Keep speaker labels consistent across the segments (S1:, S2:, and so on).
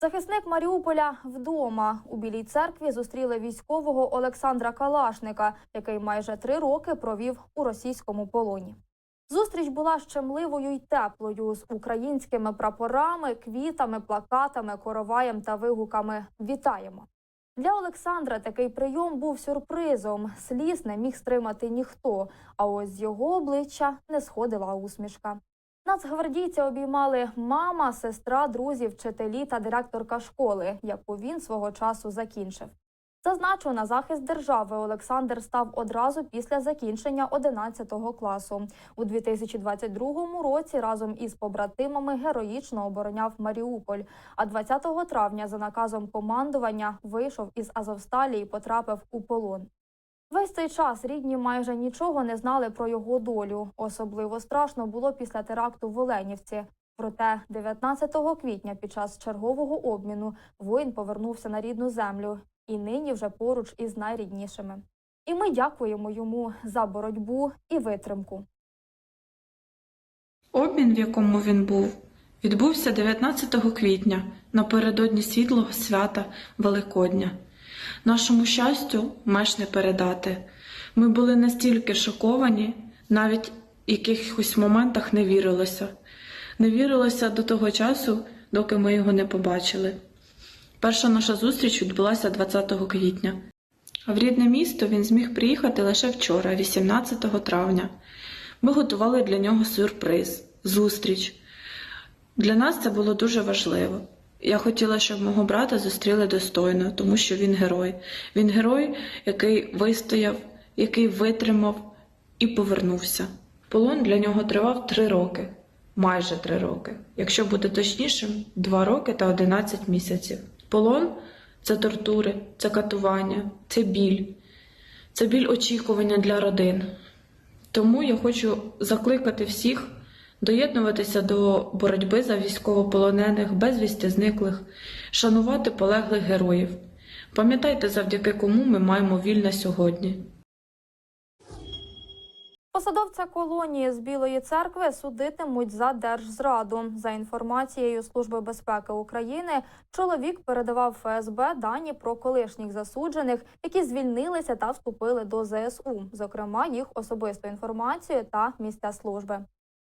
S1: Захисник Маріуполя вдома у Білій церкві зустріли військового Олександра Калашника, який майже три роки провів у російському полоні. Зустріч була щемливою й теплою з українськими прапорами, квітами, плакатами, короваєм та вигуками Вітаємо! Для Олександра такий прийом був сюрпризом. Сліз не міг стримати ніхто. А ось з його обличчя не сходила усмішка. Нацгвардійця обіймали мама, сестра, друзі, вчителі та директорка школи, яку він свого часу закінчив. Зазначу, на захист держави Олександр став одразу після закінчення 11 класу. У 2022 році разом із побратимами героїчно обороняв Маріуполь. А 20 травня за наказом командування вийшов із Азовсталі і потрапив у полон. Весь цей час рідні майже нічого не знали про його долю. Особливо страшно було після теракту в Оленівці. Проте 19 квітня під час чергового обміну воїн повернувся на рідну землю і нині вже поруч із найріднішими. І ми дякуємо йому за боротьбу і витримку.
S2: Обмін, в якому він був, відбувся 19 квітня напередодні світлого свята Великодня. Нашому щастю меж не передати. Ми були настільки шоковані, навіть в якихось моментах не вірилося. Не вірилося до того часу, доки ми його не побачили. Перша наша зустріч відбулася 20 квітня. В рідне місто він зміг приїхати лише вчора, 18 травня. Ми готували для нього сюрприз, зустріч. Для нас це було дуже важливо. Я хотіла, щоб мого брата зустріли достойно, тому що він герой. Він герой, який вистояв, який витримав і повернувся. Полон для нього тривав три роки, майже три роки. Якщо бути точнішим, два роки та 11 місяців. Полон це тортури, це катування, це біль, це біль очікування для родин. Тому я хочу закликати всіх доєднуватися до боротьби за військовополонених, безвісті зниклих, шанувати полеглих героїв. Пам'ятайте, завдяки кому ми маємо вільне сьогодні.
S1: Посадовця колонії з Білої церкви судитимуть за держзраду. За інформацією Служби безпеки України, чоловік передавав ФСБ дані про колишніх засуджених, які звільнилися та вступили до ЗСУ, зокрема їх особисту інформацію та місця служби.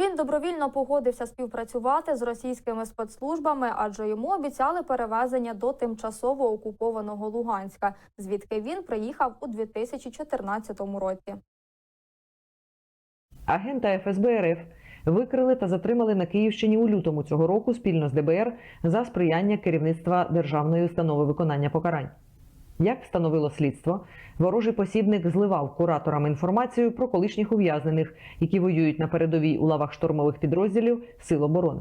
S1: Він добровільно погодився співпрацювати з російськими спецслужбами, адже йому обіцяли перевезення до тимчасово окупованого Луганська, звідки він приїхав у 2014 році.
S3: Агента ФСБ РФ викрили та затримали на Київщині у лютому цього року спільно з ДБР за сприяння керівництва Державної установи виконання покарань. Як встановило слідство, ворожий посібник зливав кураторам інформацію про колишніх ув'язнених, які воюють на передовій у лавах штурмових підрозділів Сил оборони.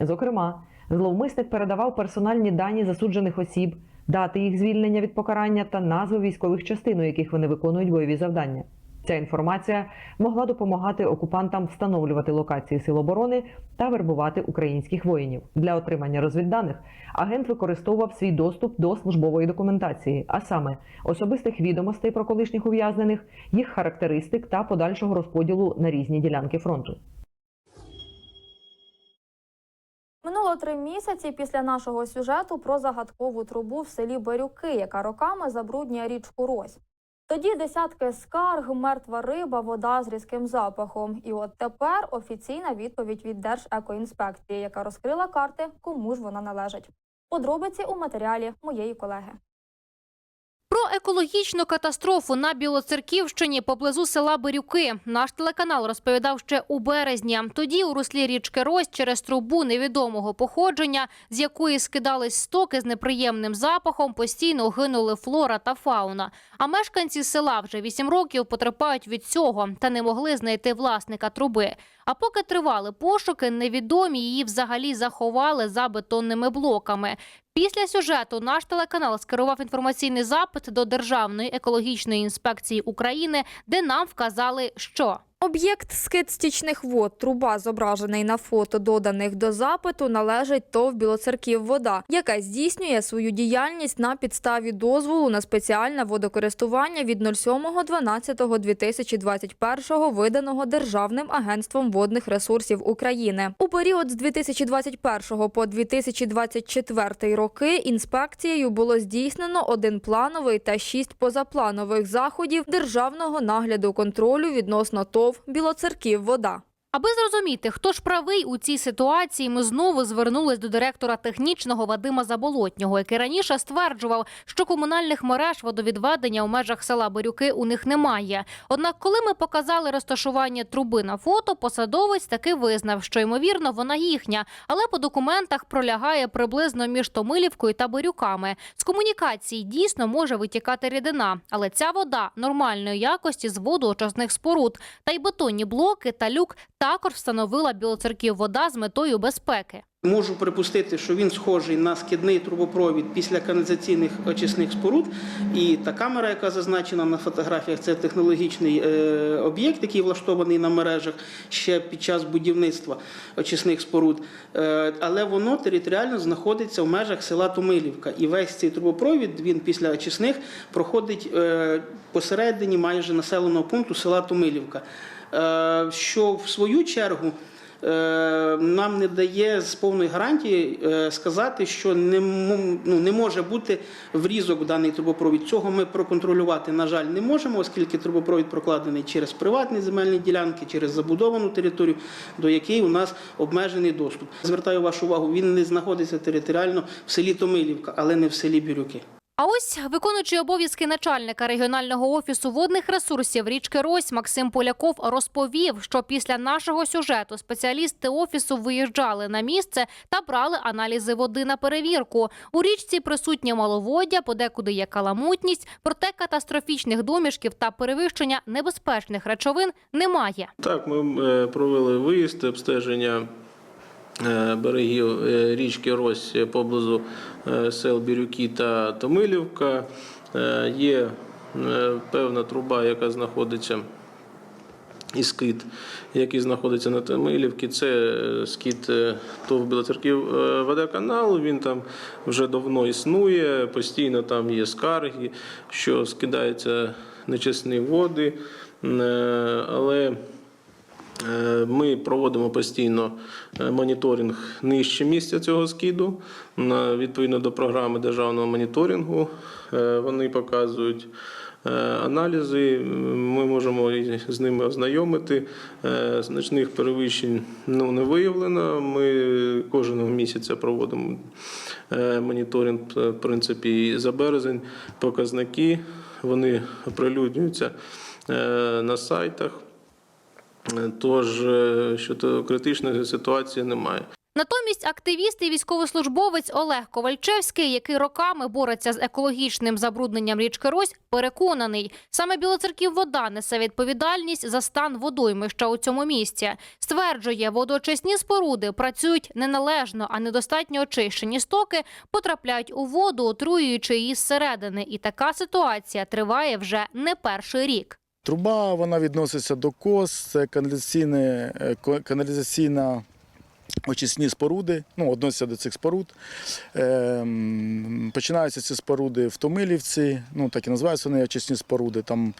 S3: Зокрема, зловмисник передавав персональні дані засуджених осіб, дати їх звільнення від покарання та назви військових частин, у яких вони виконують бойові завдання. Ця інформація могла допомагати окупантам встановлювати локації сил оборони та вербувати українських воїнів. Для отримання розвідданих агент використовував свій доступ до службової документації, а саме особистих відомостей про колишніх ув'язнених, їх характеристик та подальшого розподілу на різні ділянки фронту.
S1: Минуло три місяці після нашого сюжету про загадкову трубу в селі Барюки, яка роками забруднює річку Рось. Тоді десятки скарг, мертва риба, вода з різким запахом. І от тепер офіційна відповідь від Держекоінспекції, яка розкрила карти, кому ж вона належить. Подробиці у матеріалі моєї колеги.
S4: Про екологічну катастрофу на Білоцерківщині поблизу села Бирюки наш телеканал розповідав ще у березні. Тоді у руслі річки Рось через трубу невідомого походження, з якої скидались стоки з неприємним запахом, постійно гинули флора та фауна. А мешканці села вже вісім років потерпають від цього та не могли знайти власника труби. А поки тривали пошуки, невідомі її взагалі заховали за бетонними блоками. Після сюжету наш телеканал скерував інформаційний запит до Державної екологічної інспекції України, де нам вказали, що
S1: Об'єкт скид стічних вод, труба, зображений на фото, доданих до запиту, належить ТОВ Білоцерків вода, яка здійснює свою діяльність на підставі дозволу на спеціальне водокористування від 07.12.2021 виданого Державним агентством водних ресурсів України. У період з 2021 по 2024 роки інспекцією було здійснено один плановий та шість позапланових заходів державного нагляду контролю відносно ТОВ Білоцерків вода.
S4: Аби зрозуміти, хто ж правий у цій ситуації, ми знову звернулись до директора технічного Вадима Заболотнього, який раніше стверджував, що комунальних мереж водовідведення у межах села Бирюки у них немає. Однак, коли ми показали розташування труби на фото, посадовець таки визнав, що ймовірно вона їхня, але по документах пролягає приблизно між Томилівкою та Бирюками. З комунікації дійсно може витікати рідина, але ця вода нормальної якості з водоочисних споруд, та й бетонні блоки та люк також встановила білоцерків вода з метою безпеки.
S5: Можу припустити, що він схожий на скидний трубопровід після каналізаційних очисних споруд. І та камера, яка зазначена на фотографіях, це технологічний е, об'єкт, який влаштований на мережах ще під час будівництва очисних споруд. Е, але воно територіально знаходиться в межах села Томилівка. І весь цей трубопровід він після очисних проходить е, посередині майже населеного пункту села Томилівка. Е, що в свою чергу е, нам не дає з повної гарантії е, сказати, що не, ну, не може бути врізок в даний трубопровід. Цього ми проконтролювати, на жаль, не можемо, оскільки трубопровід прокладений через приватні земельні ділянки, через забудовану територію, до якої у нас обмежений доступ. Звертаю вашу увагу, він не знаходиться територіально в селі Томилівка, але не в селі Бірюки.
S4: А ось виконуючий обов'язки начальника регіонального офісу водних ресурсів річки Рось Максим Поляков розповів, що після нашого сюжету спеціалісти офісу виїжджали на місце та брали аналізи води на перевірку. У річці присутнє маловоддя, подекуди є каламутність, проте катастрофічних домішків та перевищення небезпечних речовин немає.
S6: Так, ми е, провели виїзд, обстеження берегів е, річки Рось поблизу е, сел Бірюки та Томилівка. Е, Є е, певна труба, яка знаходиться. І скид, який знаходиться на Томилівці, це е, е, ТОВ Білоцерків е, водоканалу. Він там вже давно існує, постійно там є скарги, що скидаються нечисні води. Е, Але Е, Ми проводимо постійно е, моніторинг нижче місця цього скиду. Відповідно до програми державного моніторингу е, вони показують е, аналізи. Ми можемо з ними ознайомити. Е, Значних перевищень ну, не виявлено. Ми кожного місяця проводимо е, моніторинг, е, в принципі, і за березень. Показники вони оприлюднюються е, на сайтах. Тож е, щодо критичної ситуації немає.
S4: Натомість активіст і військовослужбовець Олег Ковальчевський, який роками бореться з екологічним забрудненням річки Рось, переконаний, саме Білоцерків вода несе відповідальність за стан водоймища у цьому місці. Стверджує, водоочисні споруди працюють неналежно, а недостатньо очищені стоки потрапляють у воду, отруюючи її зсередини. І така ситуація триває вже не перший рік.
S7: Труба вона відноситься до КОС, це е, каналізаційна очисні споруди, ну, відносяться до цих споруд. Ем, починаються ці споруди в Томилівці, ну, так і називаються вони очисні споруди. Там,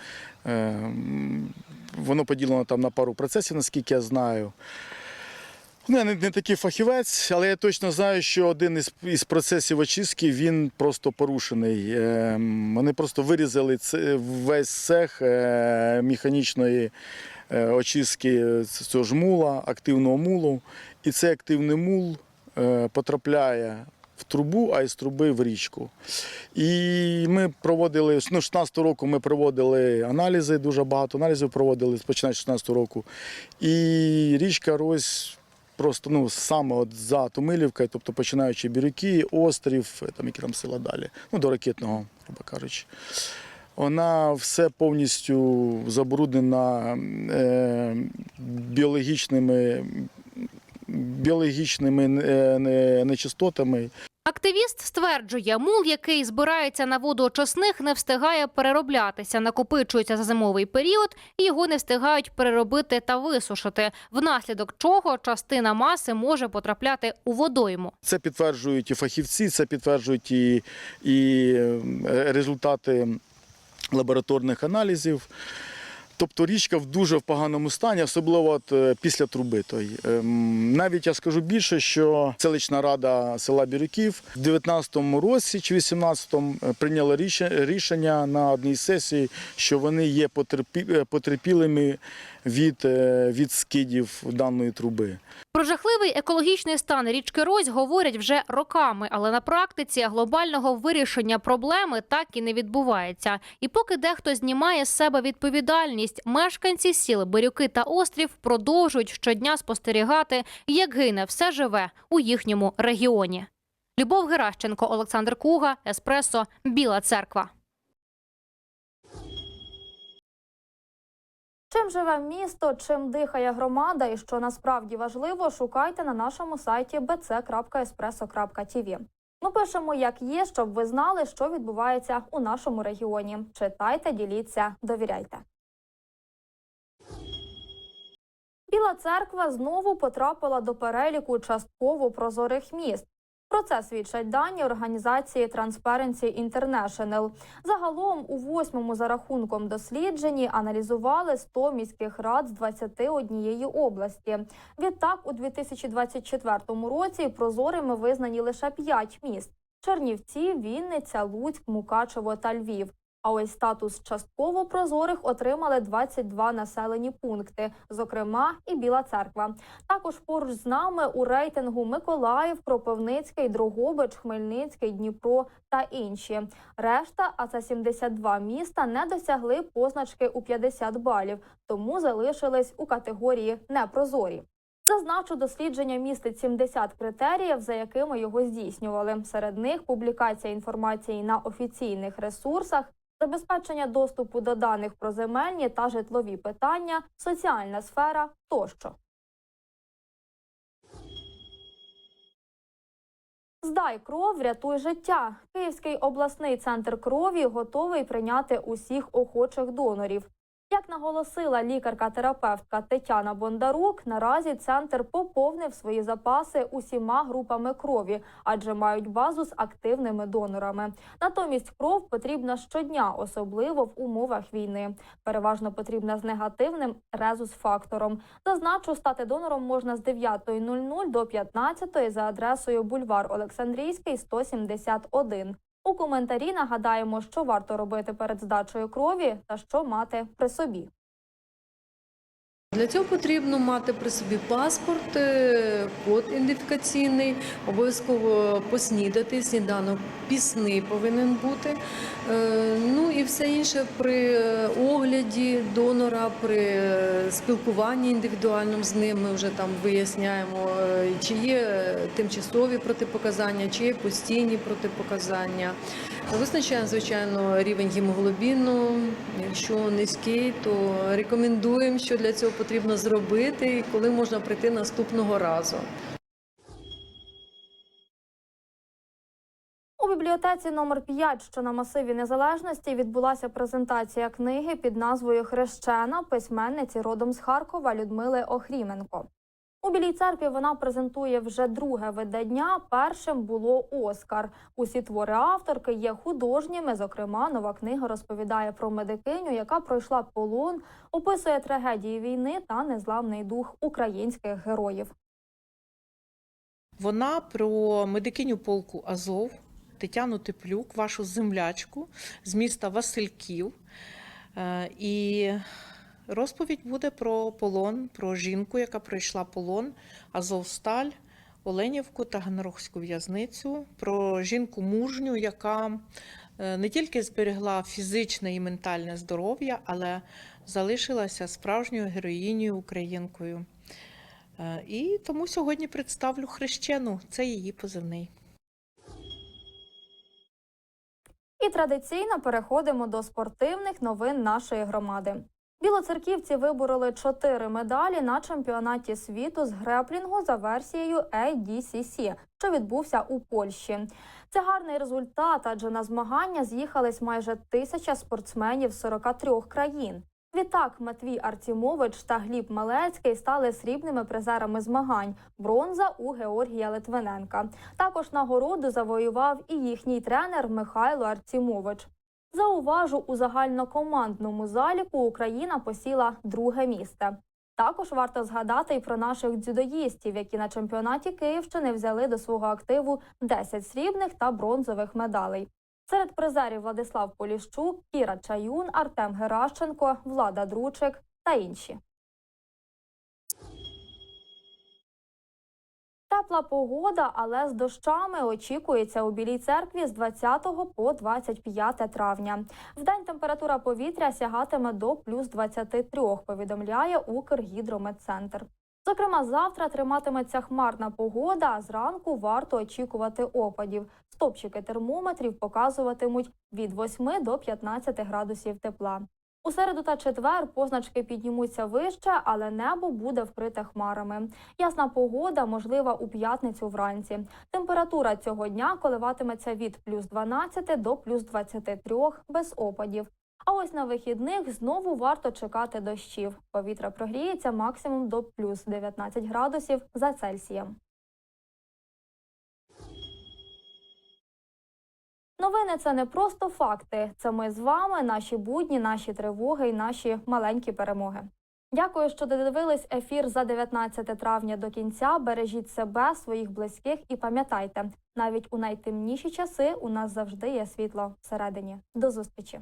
S7: ем, воно поділено там на пару процесів, наскільки я знаю. Ну, я не, не такий фахівець, але я точно знаю, що один із, із процесів очистки він просто порушений. Ем, Вони просто вирізали це, весь цех е, механічної е, очистки цього ж мула, активного мулу. І цей активний мул е, потрапляє в трубу, а із труби в річку. І ми проводили, ну, 16 року ми проводили аналізи, дуже багато аналізів проводили, починаючи з 16 року. І річка Рось просто ну, саме от за Томилівкою, тобто починаючи Бірюки, острів, там які там села далі, ну, до ракетного, грубо кажучи. Вона все повністю забруднена е, біологічними, біологічними е, не- нечистотами.
S4: Активіст стверджує, мул, який збирається на водоочисних, не встигає перероблятися, накопичується за зимовий період, і його не встигають переробити та висушити, внаслідок чого частина маси може потрапляти у водойму.
S7: Це підтверджують і фахівці, це підтверджують і, і е, результати лабораторних аналізів. Тобто річка в дуже в поганому стані, особливо от е, після труби. тої. Ем, Навіть я скажу більше, що селищна рада села Бірюків в 19-му році чи 18-му е, прийняла ріше- рішення на одній сесії, що вони є е, потерпілими від, е, від скидів даної труби.
S4: Про жахливий екологічний стан річки Рось говорять вже роками, але на практиці глобального вирішення проблеми так і не відбувається. І поки дехто знімає з себе відповідальність, мешканці сіл Бирюки та Острів продовжують щодня спостерігати, як гине все живе у їхньому регіоні. Любов Геращенко, Олександр Куга, Еспресо, Біла Церква.
S1: Чим живе місто, чим дихає громада і що насправді важливо, шукайте на нашому сайті bc.espresso.tv. Ми пишемо, як є, щоб ви знали, що відбувається у нашому регіоні. Читайте, діліться, довіряйте. Біла церква знову потрапила до переліку частково прозорих міст. Про це свідчать дані організації Transparency International. Загалом у восьмому за рахунком дослідженні аналізували 100 міських рад з 21 області. Відтак, у 2024 році прозорими визнані лише 5 міст: Чернівці, Вінниця, Луцьк, Мукачево та Львів. А ось статус частково прозорих отримали 22 населені пункти, зокрема і Біла Церква. Також поруч з нами у рейтингу Миколаїв, Кропивницький, Дрогобич, Хмельницький, Дніпро та інші. Решта, а це 72 міста, не досягли позначки у 50 балів, тому залишились у категорії непрозорі. Зазначу, дослідження містить 70 критеріїв, за якими його здійснювали. Серед них публікація інформації на офіційних ресурсах, забезпечення доступу до даних про земельні та житлові питання, соціальна сфера тощо. Здай кров, рятуй життя. Київський обласний центр крові готовий прийняти усіх охочих донорів. Як наголосила лікарка-терапевтка Тетяна Бондарук, наразі центр поповнив свої запаси усіма групами крові, адже мають базу з активними донорами. Натомість кров потрібна щодня, особливо в умовах війни. Переважно потрібна з негативним резус-фактором. Зазначу, стати донором можна з 9.00 до 15.00 за адресою бульвар Олександрійський, 171. У коментарі нагадаємо, що варто робити перед здачею крові та що мати при собі.
S8: Для цього потрібно мати при собі паспорт, е, код ідентифікаційний, обов'язково поснідати, сніданок пісний повинен бути. Е, Ну і все інше при огляді донора, при е, спілкуванні індивідуальному з ним. Ми вже там виясняємо, е, чи є тимчасові протипоказання, чи є постійні протипоказання. Визначаємо, звичайно, рівень гемоглобіну. Якщо низький, то рекомендуємо, що для цього потрібно зробити і коли можна прийти наступного разу.
S1: У бібліотеці номер 5, що на масиві незалежності, відбулася презентація книги під назвою Хрещена письменниці родом з Харкова Людмили Охріменко. У Білій церкві вона презентує вже друге видання. Першим було Оскар. Усі твори авторки є художніми. Зокрема, нова книга розповідає про медикиню, яка пройшла полон, описує трагедії війни та незламний дух українських героїв.
S9: Вона про медикиню полку Азов Тетяну Теплюк, вашу землячку з міста Васильків. Е, І розповідь буде про полон, про жінку, яка пройшла полон, Азовсталь, Оленівку та Ганорохську в'язницю, про жінку мужню, яка е, не тільки зберегла фізичне і ментальне здоров'я, але залишилася справжньою героїнею українкою. Е, І тому сьогодні представлю хрещену. Це її позивний.
S1: І традиційно переходимо до спортивних новин нашої громади. Білоцерківці вибороли чотири медалі на чемпіонаті світу з греплінгу за версією ADCC, що відбувся у Польщі. Це гарний результат, адже на змагання з'їхались майже тисяча спортсменів з 43 країн. Відтак Матвій Артімович та Гліб Малецький стали срібними призерами змагань. Бронза у Георгія Литвиненка. Також нагороду завоював і їхній тренер Михайло Артімович. Зауважу, у загальнокомандному заліку Україна посіла друге місце. Також варто згадати і про наших дзюдоїстів, які на чемпіонаті Київщини взяли до свого активу 10 срібних та бронзових медалей. Серед призерів Владислав Поліщук, Кіра Чаюн, Артем Геращенко, Влада Дручик та інші. Тепла погода, але з дощами очікується у Білій церкві з 20 по 25 травня. Вдень температура повітря сягатиме до плюс 23, повідомляє Укргідрометцентр. Зокрема, завтра триматиметься хмарна погода, а зранку варто очікувати опадів. Стопчики термометрів показуватимуть від 8 до 15 градусів тепла. У середу та четвер позначки піднімуться вище, але небо буде вкрите хмарами. Ясна погода можлива у п'ятницю вранці. Температура цього дня коливатиметься від плюс 12 до плюс 23 без опадів. А ось на вихідних знову варто чекати дощів. Повітря прогріється максимум до плюс 19 градусів за Цельсієм. Новини це не просто факти. Це ми з вами, наші будні, наші тривоги і наші маленькі перемоги. Дякую, що додивились ефір за 19 травня до кінця. Бережіть себе, своїх близьких і пам'ятайте, навіть у найтемніші часи у нас завжди є світло всередині. До зустрічі!